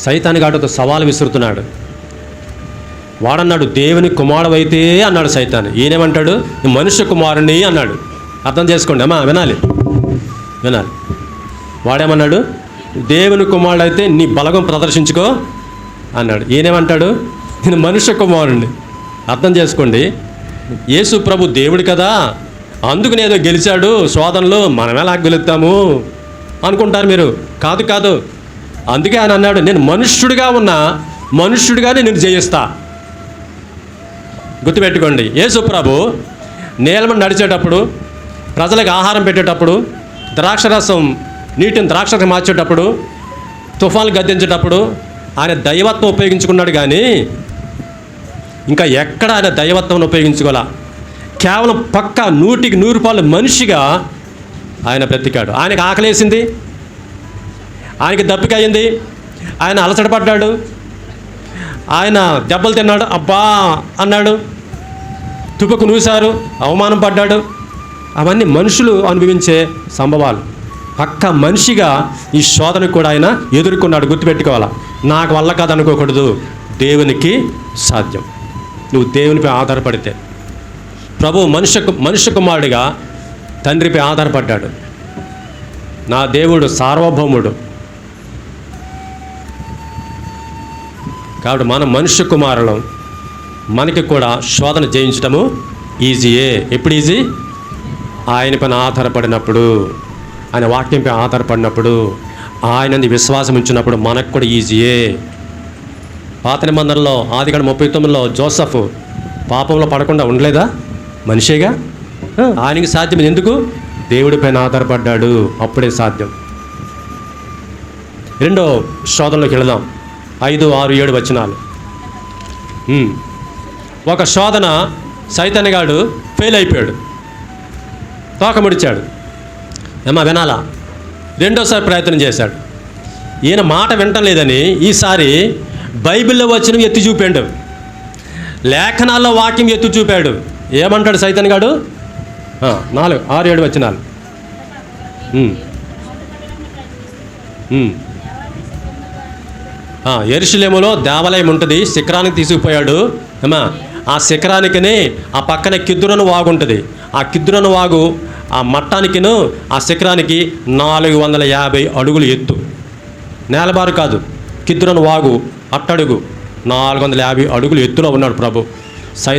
సైతానికి ఆటతో సవాలు విసురుతున్నాడు. వాడన్నాడు దేవుని కుమారుడైతే అన్నాడు సైతాన్. ఈయనేమంటాడు? "నీ మనుష్య కుమారుని అన్నాడు. అర్థం చేసుకోండి అమ్మా వినాలి. వినాలి. వాడేమన్నాడు? దేవుని కుమారుడైతే నీ బలగం ప్రదర్శించుకో అన్నాడు. ఈయనేమంటాడు? నేను మనుష్య కుమారుణ్ణి. అర్థం చేసుకోండి. యేసు ప్రభు దేవుడు కదా. అందుకు నేదో గెలిచాడు. శోధనలో మనమేలా గెలుస్తాము అనుకుంటారు మీరు. కాదు కాదు. అందుకే ఆయన అన్నాడు నేను మనుష్యుడిగా ఉన్నా మనుష్యుడిగానే నేను జయిస్తా. గుర్తుపెట్టుకోండి యేసు ప్రభు నేలమ నడిచేటప్పుడు ప్రజలకు ఆహారం పెట్టేటప్పుడు ద్రాక్షరసం నీటిని ద్రాక్షరసం మార్చేటప్పుడు తుఫాన్లు గద్దించేటప్పుడు ఆయన దైవత్వం ఉపయోగించుకున్నాడు కానీ ఇంకా ఎక్కడ ఆయన దైవత్వం ఉపయోగించుకోవాలా కేవలం పక్క నూటికి నూరు రూపాయలు మనిషిగా ఆయన బ్రతికాడు. ఆయనకు ఆకలేసింది ఆయనకి దప్పిక అయింది ఆయన అలసటపడ్డాడు ఆయన దెబ్బలు తిన్నాడు. అబ్బా అన్నాడు. తుపకు నూశారు. అవమానం పడ్డాడు. అవన్నీ మనుషులు అనుభవించే సంభవాలు. పక్క మనిషిగా ఈ శోధన కూడా ఆయన ఎదుర్కొన్నాడు. గుర్తుపెట్టుకోవాలా. నాకు వల్ల కాదు అనుకోకూడదు. దేవునికి సాధ్యం. నువ్వు దేవునిపై ఆధారపడితే. ప్రభు మనుష్య మనుష్య కుమారుడిగా తండ్రిపై ఆధారపడ్డాడు. నా దేవుడు సార్వభౌముడు. కాబట్టి మన మనుష్య కుమారులం. మనకి కూడా శోధన జయించడము ఈజీయే ఎప్పుడు ఈజీ ఆయన పైన ఆధారపడినప్పుడు ఆయన వాక్యంపై ఆధారపడినప్పుడు ఆయనని విశ్వాసం ఉంచినప్పుడు మనకు కూడా ఈజీయే పాత నిబంధనలో ఆదిగడ ముప్పై తొమ్మిదిలో జోసఫ్ పాపంలో పడకుండా ఉండలేదా? మనిషేగా? ఆయనకి సాధ్యం ఎందుకు? దేవుడిపైన ఆధారపడ్డాడు. అప్పుడే సాధ్యం. రెండో శోధనలోకి వెళదాం. ఐదు ఆరు ఏడు వచనాలు. ఒక శోధన సైతన్యగాడు ఫెయిల్ అయిపోయాడు. తోకముడిచాడు. ఏమా వినాలా? రెండోసారి ప్రయత్నం చేశాడు. ఈయన మాట వింటలేదని ఈసారి బైబిల్లో వచ్చిన ఎత్తి చూపాడు. లేఖనాల్లో వాక్యం ఎత్తి చూపాడు. ఏమంటాడు సైతన్యగాడు గాడు? నాలుగు ఆరు ఏడు వచ్చినాలు ఎరుషులేములో దేవాలయం ఉంటుంది శిఖరానికి తీసుకుపోయాడు. ఏమా? ఆ శిఖరానికిని ఆ పక్కన కిద్దురను వాగు ఉంటుంది. ఆ కిద్దురను వాగు ఆ మట్టానికిను ఆ శిఖరానికి నాలుగు వందల యాభై అడుగులు ఎత్తు. నేలబారు కాదు కిద్దురను వాగు అట్టడుగు నాలుగు వందల యాభై అడుగులు ఎత్తులో ఉన్నాడు ప్రభు. సై